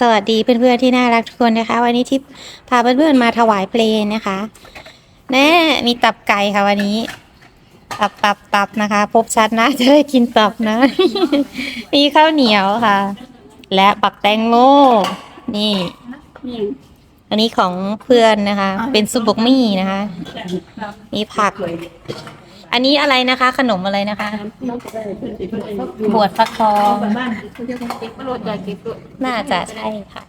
สวัสดีเพื่อนๆที่น่ารักทุกคนนะคะ วันนี้ทิพย์พาเพื่อนๆมาถวายเพลงนะคะแน่มีตับไก่ค่ะวันนี้ ตับตับตับนะคะ พบชัดนะจะได้กินตับนะ มีข้าวเหนียวค่ะ และปักแตงโมนี่อันนี้ของเพื่อนนะคะ เป็นซุปบกมี่นะคะ มีผัก อันนี้อะไรนะคะ ขนมอะไรนะคะบวชฟักทองน่าจะใช่ค่ะ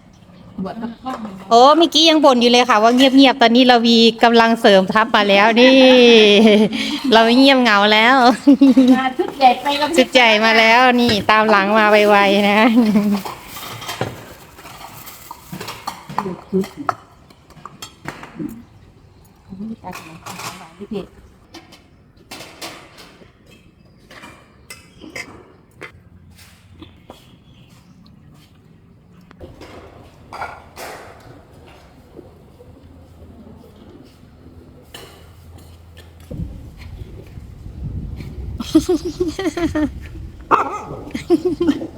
โอ้เมื่อกี้ยังบ่นอยู่เลยค่ะ ว่าเงียบๆตอนนี้เรามีกำลังเสริมทัพมาแล้วนี่ เราเงียบเหงาแล้วชุดใหญ่ไปแล้วจุดใจมาแล้วนี่ตามหลังมาไวๆนะ Ha ha ha!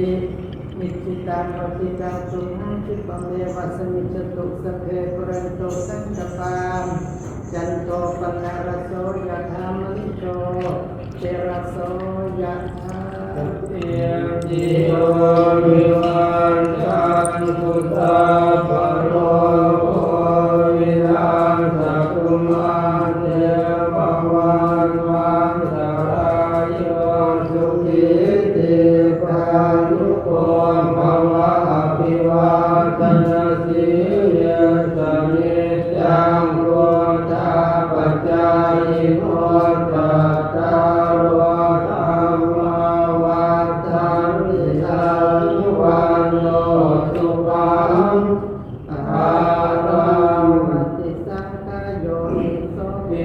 ตินิจิตังปฏิตังสุขังคิปังเมวะสมิจตุสเพปุเรนโตสังกปามจันโตปนะระโสยะธามลิโตเจระโสยะธาเอียจิโย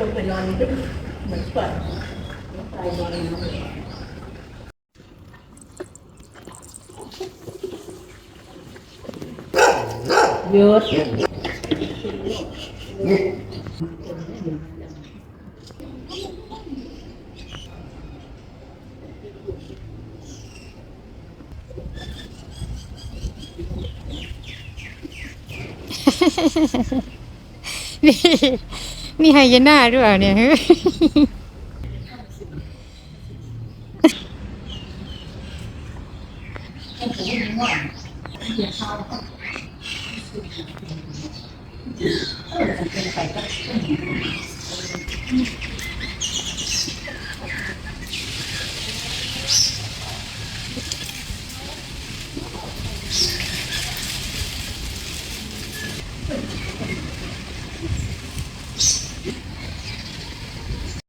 ลงไปนอนเหมือนเปิดตายนอนน้ำ หยุด นี่ นี่ไฮยาน่าด้วยเนี่ยเ